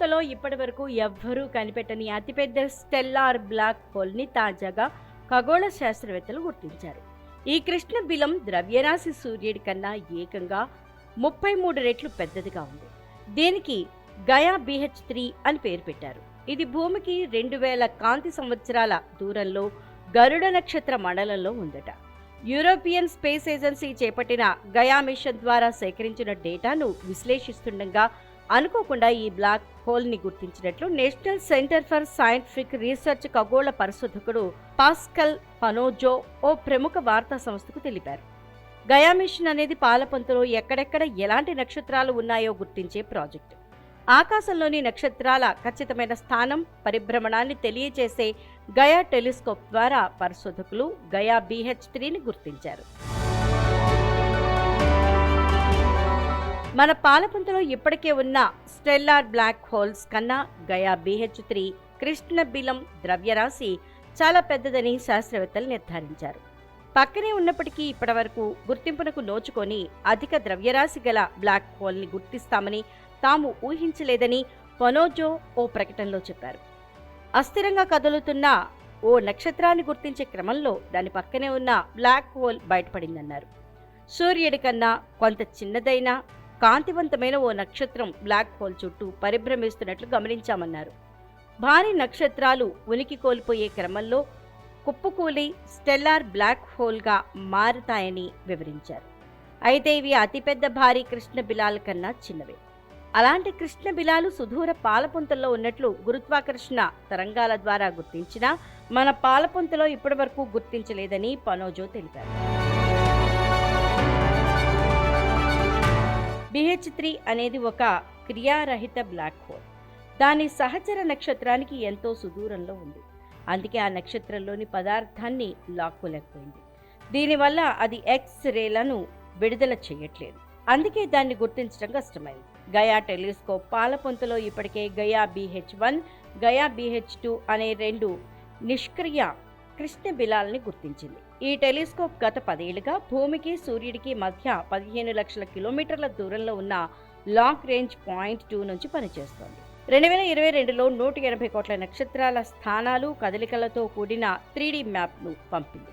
పాలపుంతలో ఇప్పటివరకు ఎవ్వరూ కనిపెట్టని అతిపెద్ద స్టెల్లార్ బ్లాక్ హోల్ని తాజాగా ఖగోళ శాస్త్రవేత్తలు గుర్తించారు. ఈ కృష్ణ బిలం ద్రవ్యరాశి సూర్యుడి కన్నా ఏకంగా ముప్పై మూడు రెట్లు పెద్దదిగా ఉంది. దీనికి గయా బిహెచ్ త్రీ అని పేరు పెట్టారు. ఇది భూమికి రెండు వేల కాంతి సంవత్సరాల దూరంలో గరుడ నక్షత్ర మండలంలో ఉందట. యూరోపియన్ స్పేస్ ఏజెన్సీ చేపట్టిన గయా మిషన్ ద్వారా సేకరించిన డేటాను విశ్లేషిస్తుండగా అనుకోకుండా ఈ బ్లాక్ హోల్ని గుర్తించినట్లు National Centre for Scientific Research ఖగోళ పరిశోధకుడు పాస్కల్ పనోజో ఓ ప్రముఖ వార్తా సంస్థకు తెలిపారు. గయా మిషన్ అనేది పాలపంతులో ఎక్కడెక్కడ ఎలాంటి నక్షత్రాలు ఉన్నాయో గుర్తించే ప్రాజెక్టు. ఆకాశంలోని నక్షత్రాల ఖచ్చితమైన స్థానం పరిభ్రమణాన్ని తెలియజేసే గయా టెలిస్కోప్ ద్వారా పరిశోధకులు గయా బీహెచ్ త్రీని గుర్తించారు. మన పాలపుంతలో ఇప్పటికే ఉన్న స్టెల్లార్ బ్లాక్ హోల్స్ కన్నా గయా బీహెచ్ త్రీ కృష్ణ బిలం ద్రవ్యరాశి చాలా పెద్దదని శాస్త్రవేత్తలు నిర్ధారించారు. పక్కనే ఉన్నప్పటికీ ఇప్పటివరకు గుర్తింపునకు నోచుకొని అధిక ద్రవ్యరాశి గల బ్లాక్ హోల్ని గుర్తిస్తామని తాము ఊహించలేదని పొనోజో ఓ ప్రకటనలో చెప్పారు. అస్థిరంగా కదులుతున్న ఓ నక్షత్రాన్ని గుర్తించే క్రమంలో దాని పక్కనే ఉన్న బ్లాక్ హోల్ బయటపడిందన్నారు. సూర్యుడి కన్నా కొంత చిన్నదైన కాంతివంతమైన ఓ నక్షత్రం బ్లాక్ హోల్ చుట్టూ పరిభ్రమిస్తున్నట్లు గమనించామన్నారు. భారీ నక్షత్రాలు ఉనికి కోల్పోయే క్రమంలో కుప్పకూలి స్టెల్లార్ బ్లాక్ హోల్గా మారుతాయని వివరించారు. అయితే ఇవి అతిపెద్ద భారీ కృష్ణ బిలాల కన్నా చిన్నవే. అలాంటి కృష్ణ బిలాలు సుదూర పాలపుంతల్లో ఉన్నట్లు గురుత్వాకర్షణ తరంగాల ద్వారా గుర్తించినా మన పాలపుంతలో ఇప్పటివరకు గుర్తించలేదని పనోజో తెలిపారు. బిహెచ్ త్రీ అనేది ఒక క్రియారహిత బ్లాక్ హోల్. దాని సహచర నక్షత్రానికి ఎంతో సుదూరంలో ఉంది. అందుకే ఆ నక్షత్రంలోని పదార్థాన్ని లాక్కోలేకపోయింది. దీనివల్ల అది ఎక్స్ రేలను విడుదల చేయట్లేదు. అందుకే దాన్ని గుర్తించడం కష్టమైంది. గయా టెలిస్కోప్ పాలపొంతలో ఇప్పటికే Gaia BH one Gaia BH two అనే రెండు నిష్క్రియ కృష్ణ బిలాల్ని గుర్తించింది. ఈ టెలిస్కోప్ గత పదేళ్ళుగా భూమికి సూర్యుడికి మధ్య పదిహేను లక్షల కిలోమీటర్ల దూరంలో ఉన్న లాంగ్ రేంజ్ పాయింట్ టూ నుంచి పనిచేస్తోంది. రెండు వేల ఇరవై రెండులో నూట ఎనభై కోట్ల నక్షత్రాల స్థానాలు కదలికలతో కూడిన త్రీడీ మ్యాప్ను పంపింది.